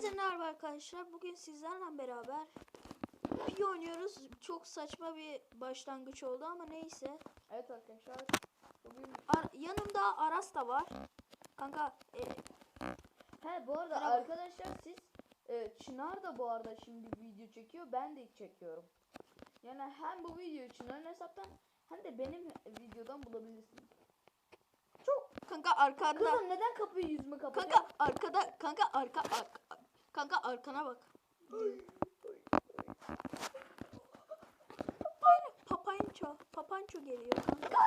Herkese merhaba arkadaşlar. Bugün sizlerle beraber Pi oynuyoruz. Çok saçma bir başlangıç oldu ama neyse. Evet arkadaşlar. Bugün Ar- yanımda Aras da var. Kanka e, He bu arada Merhaba. arkadaşlar siz e, Çınar da bu arada şimdi video çekiyor. Ben de çekiyorum. Yani hem bu video Çınar'ın hesaptan hem de benim videodan bulabilirsiniz. Çok kanka arkanda. Kızım neden kapıyı yüzümü kapatıyor? Kanka arkada kanka arka, arka kanka arkana bak. Papanço. Papanço geliyor kanka. Kanka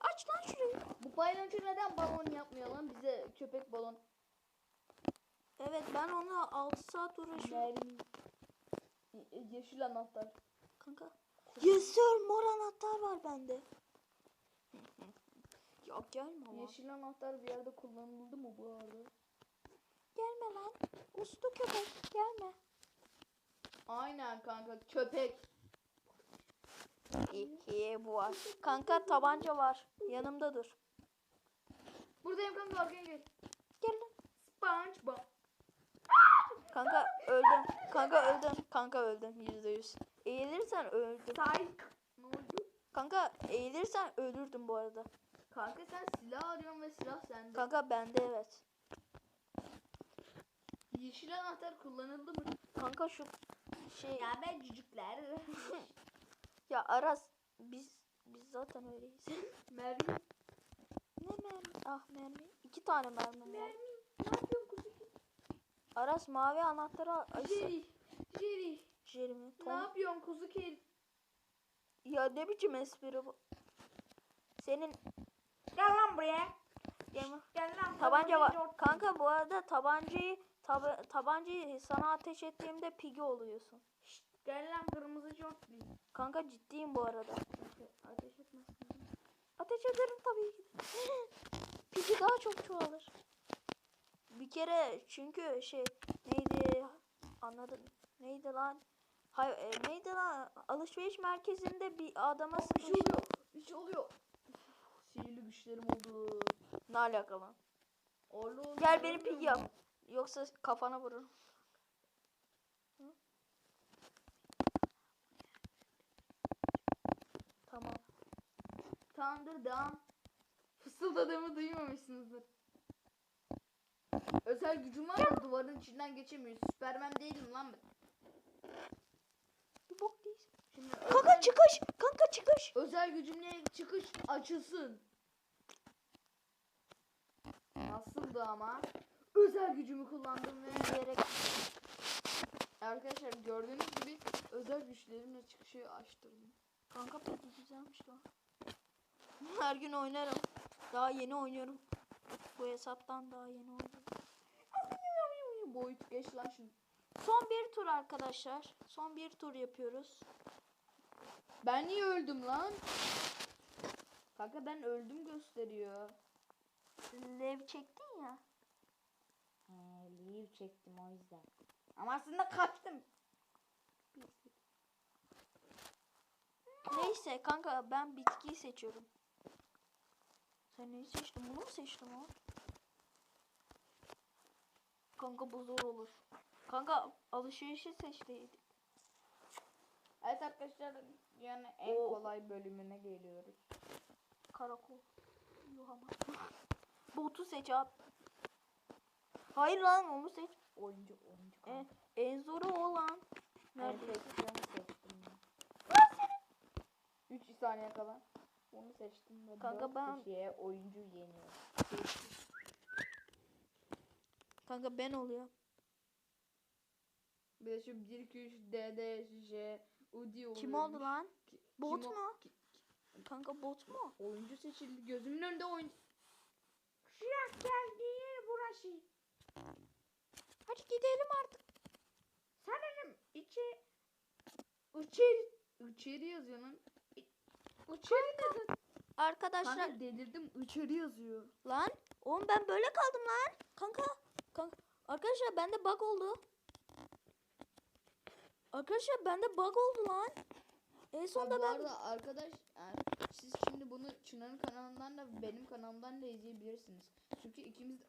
aç lan şurayı. Bu paylaşım neden balon yapmıyor lan bize köpek balon? Evet ben onu 6 saat uğraşıyorum. Mermi. Ye- Yeşil anahtar. Kanka. Yes sir mor anahtar var bende. ya gelme ama. Yeşil anahtar bir yerde kullanıldı mı bu arada? Gelme lan. Uslu köpek gelme. Aynen kanka köpek. İyi bu var. Kanka tabanca var. Yanımda dur. Buradayım kanka arkaya gel. Gel lan. SpongeBob. Kanka öldüm. Kanka öldüm. Kanka öldüm. Yüzde yüz. Eğilirsen öldüm. Psych. Ne oldu? Kanka eğilirsen ölürdüm bu arada. Kanka sen silah arıyorsun ve silah sende. Kanka bende evet. Yeşil anahtar kullanıldı mı? Kanka şu şey Ya ben cücükler. ya Aras biz biz zaten öyleyiz. Mermi. ne mermi? Ah mermi. İki tane mermim var. Mermi. Ne yapıyorsun kuzu? Aras mavi anahtarı Jerry. Jerry. Jeremy. Ne Tom. yapıyorsun kuzu kel? Ya ne biçim espri bu? Senin Gel lan buraya. Gel. Gel lan. tabanca var. Kanka bu arada tabancayı taba, tabancayı sana ateş ettiğimde pigi oluyorsun. Gel lan kırmızı şortlu. Kanka ciddiyim bu arada. Ateş etmezsin. Ateş ederim tabii ki. pigi daha çok çoğalır. Bir kere çünkü şey neydi anladın neydi lan? Hay, e, neydi lan? Alışveriş merkezinde bir adama Bir şey oluyor. Bir şey oluyor. Sihirli güçlerim oldu. Ne alaka lan? Oğlum. Gel beni pig yap. Yoksa kafana vururum. Hı? Tamam. Tamamdır devam. Fısıldadığımı duymamışsınızdır. Özel gücüm var da duvarın içinden geçemiyor. Süpermen değilim lan ben. Bir bok değilsin. Şimdi Kanka özel, çıkış. Kanka çıkış. özel gücümle çıkış açılsın. Nasıldı ama? Özel gücümü kullandım ve Diyerek. arkadaşlar gördüğünüz gibi özel güçlerimle çıkışı açtırdım. Kanka peki güzelmiş lan. Her gün oynarım. Daha yeni oynuyorum. Bu hesaptan daha yeni oynuyorum. Boyut geç lan şunu. Son bir tur arkadaşlar. Son bir tur yapıyoruz. Ben niye öldüm lan? Kanka ben öldüm gösteriyor. Lev çektin ya. Leave çektim o yüzden. Ama aslında kaçtım. Neyse kanka ben bitkiyi seçiyorum. Sen neyi seçtin? Bunu mu seçtin o? Kanka bu zor olur. Kanka alışverişi seçtiydik. Evet arkadaşlar yani en Oo. kolay bölümüne geliyoruz. Karakol. Yok ama. Botu seç abi. Hayır lan onu seç. Oyuncu oyuncu En, en zoru olan. Nerede seçtiğimi seçtim ben. 3 saniye kala. Onu seçtim ve Kanka ben- kişiye oyuncu yeniyor. Kanka ben oluyor. Bir de şu 1 2 3 D D J Udi oluyor. Kim oldu lan? Ki- Bot kim mu? ki- Kanka bot mu? Oyuncu seçildi. Gözümün önünde oyuncu. Şurak geldi burası. Hadi gidelim artık. Sanırım içi içeri içeri yazıyor lan. İ- İçeri yazıyor. Arkadaşlar Kanka delirdim içeri yazıyor. lan. Oğlum ben böyle kaldım lan. Kanka. Kanka. Arkadaşlar bende bug oldu. Arkadaşlar bende bug oldu lan. En sonunda ben arada arkadaş yani siz şimdi bunu Çınar'ın kanalından da benim kanalımdan da izleyebilirsiniz. Çünkü ikimiz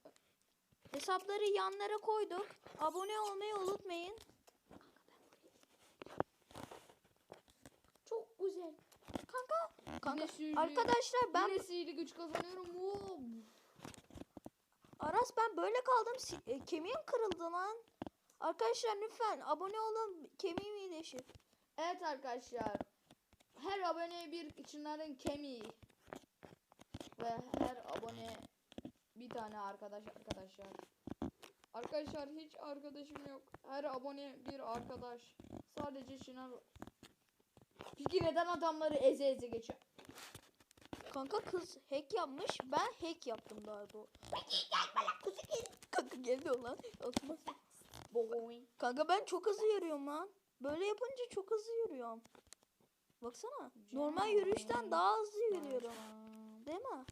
Hesapları yanlara koyduk. Abone olmayı unutmayın. Çok güzel. Kanka, kanka sihirli- arkadaşlar ben Yine sihirli güç kazanıyorum. Wow. Aras ben böyle kaldım. Si- e, kemiğim kırıldı lan. Arkadaşlar lütfen abone olun. Kemiğim iyileşir. Evet arkadaşlar. Her abone bir Çınar'ın kemiği. Ve her abone bir tane arkadaş arkadaşlar. Arkadaşlar hiç arkadaşım yok. Her abone bir arkadaş. Sadece Çınar. Peki neden adamları eze eze geçiyor? Kanka kız hack yapmış. Ben hack yaptım daha doğrusu. Kanka geldi o lan. Boing. Kanka ben çok hızlı yürüyorum lan. Böyle yapınca çok hızlı yürüyorum. Baksana. Normal yürüyüşten daha hızlı yürüyorum. Değil mi?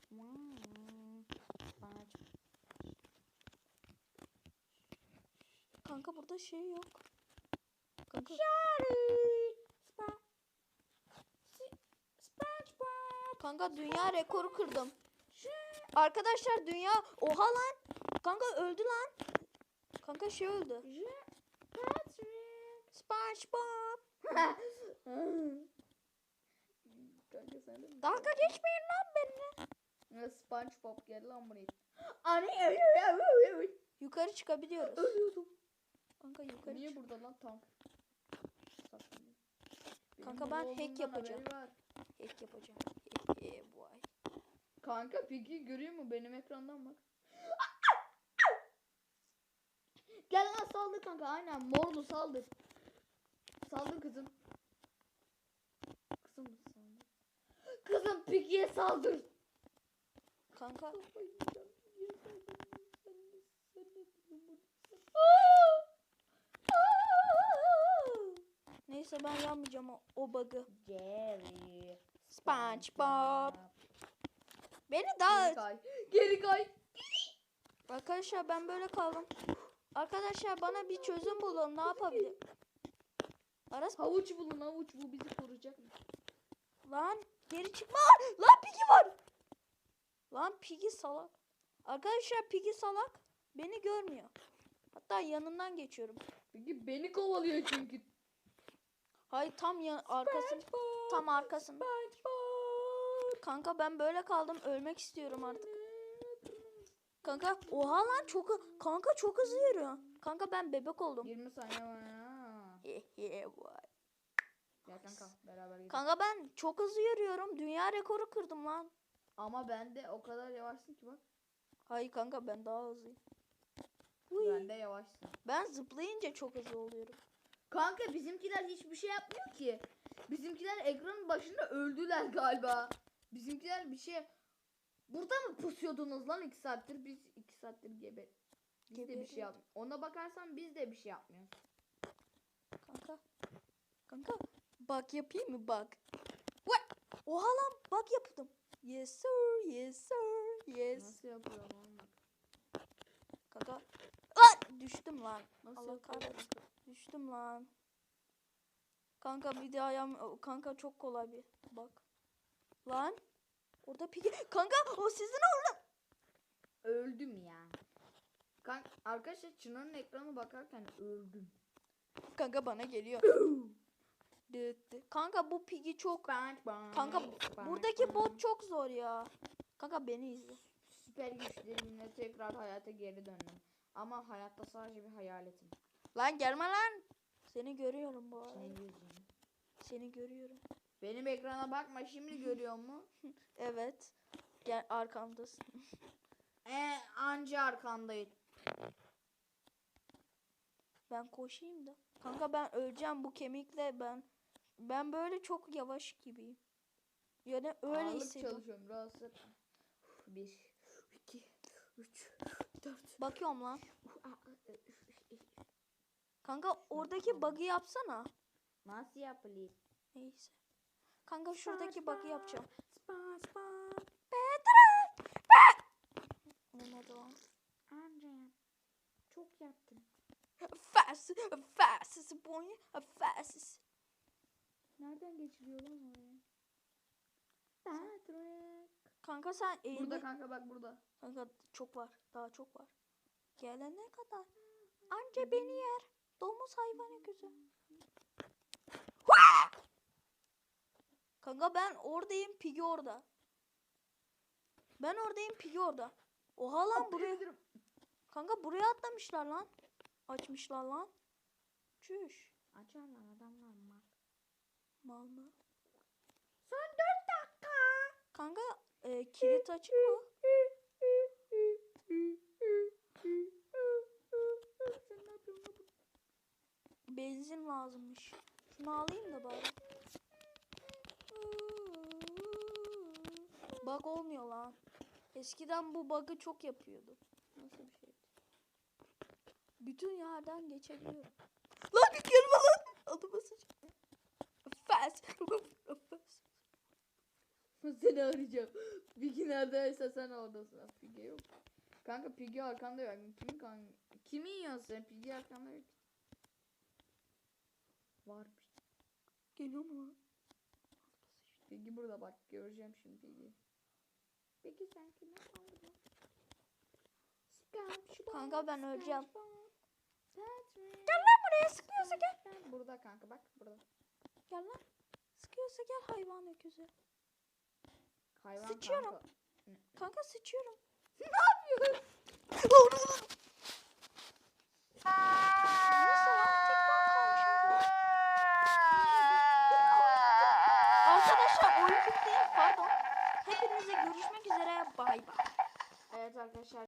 Kanka burada şey yok. Kanka. Kanka dünya rekoru kırdım. Arkadaşlar dünya oha lan. Kanka öldü lan. Kanka şey öldü. SpongeBob. Kanka sen de? Dalga geçmeyin lan benimle. Ya SpongeBob gel lan buraya. Yukarı çıkabiliyoruz. Ölüyordum. Kanka yukarı Niye çık. burada lan tam? Saklanıyor. Kanka ben hack yapacağım. Hack yapacağım. Hehe vay. Kanka peki görüyor mu benim ekrandan bak. Gel lan saldır kanka aynen morlu saldır. Saldır kızım. Kızım saldır. Kızım Piggy'ye saldır. Kanka neyse ben yapmayacağım o, o bug'ı. Jerry. SpongeBob. Beni Geri daha kay. Geri kay. Arkadaşlar ben böyle kaldım. Arkadaşlar bana bir çözüm bulun. Ne yapabilirim? Aras Havuç bulun havuç bu bizi koruyacak. lan geri çıkma. Lan Piggy var. Lan Piggy salak. Arkadaşlar Piggy salak. Beni görmüyor. Hatta yanından geçiyorum. Peki beni kovalıyor çünkü. Hayır tam yan arkası tam arkasında. Kanka ben böyle kaldım. Ölmek istiyorum artık. Kanka oha lan çok kanka çok hızlı yürüyor. Kanka ben bebek oldum. 20 saniye var vay. Gel kanka beraber gidelim. Kanka ben çok hızlı yürüyorum. Dünya rekoru kırdım lan. Ama ben de o kadar yavaşsın ki bak. Hayır kanka ben daha hızlıyım. Ben de yavaşsın. Ben zıplayınca çok hızlı oluyorum. Kanka bizimkiler hiçbir şey yapmıyor ki. Bizimkiler ekranın başında öldüler galiba. Bizimkiler bir şey... Burada mı pusuyordunuz lan iki saattir? Biz iki saattir gebe. Biz de bir şey Geberiyorduk. yap. Ona bakarsan biz de bir şey yapmıyoruz. Kanka. Kanka bak yapayım mı bak. What? Oha lan bak yaptım. Yes sir, yes sir, yes. Nasıl yapıyor lan? bak? Kanka. Düştüm lan. Nasıl Allah kahretsin. Düştüm lan. Kanka bir daha yap. Kanka çok kolay bir. Bak. Lan. Orada pigi. Kanka o sizin orada. Öldüm ya. Kanka arkadaşlar Çınar'ın ekranı bakarken öldüm. Kanka bana geliyor. Kanka bu pigi çok. Kanka buradaki bot çok zor ya. Kanka beni izle. Süper güçlerimle tekrar hayata geri döndüm. Ama hayatta sadece bir hayaletim. Lan gelme lan. Seni görüyorum bu arada. Yüzün. Seni görüyorum. Benim ekrana bakma şimdi görüyor mu? Evet. Gel arkamdasın. Ee, anca arkandayım. Ben koşayım da. Kanka ben öleceğim bu kemikle ben. Ben böyle çok yavaş gibiyim. Yani öyle Ağırlık hissediyorum. çalışıyorum rahatsız etme. Bir, iki, üç, dört. Bakıyorum lan. Kanka oradaki bug'ı yapsana. Nasıl yapılır? Neyse. Kanka şuradaki bug'ı yapacağım. SpongeBob. Petre! Pe! Olmadı lan. Anca çok yaptım. Fast, fast boy, fast. Nereden geçiliyor lan oraya? Patrick. Kanka sen eğilme. Burada kanka bak burada. Kanka çok var. Daha çok var. Gelene kadar. Anca beni yer. Domuz hayvanı gözü. Kanka ben oradayım Piggy orada. Ben oradayım Piggy orada. Oha lan buraya. Kanka buraya atlamışlar lan. Açmışlar lan. Çüş. Açarlar adamlar mı? Mal mı? Son 4 dakika. Kanka e, kilit açık mı? Benzin lazımmış. Şunu alayım da bari. Bug olmuyor lan. Eskiden bu bug'ı çok yapıyordu. Nasıl bir şey? Bütün yerden geçebiliyorum. Lan gelme lan. Adıma sıçayım. Fast. Fast. Seni arayacağım. Piggy neredeyse sen oradasın. Piggy yok. Kanka Piggy arkanda yok. Kimin kan Kimi yiyorsun sen? Piggy arkanda yok. Varmış. Geliyor mu? Piggy burada bak göreceğim şimdi Piggy. Piggy sen kime kaldın? Kanka ben öleceğim. Gel lan buraya sıkıyorsa gel. Burada kanka bak burada. Gel lan. Sıkıyorsa gel hayvan öküzü. Hayvan Sıçıyorum. kanka. Kanka sıçıyorum. ne yapıyorsun? Arkadaşlar oyun bitti. Pardon. Hepinize görüşmek üzere. Bay bay. Evet arkadaşlar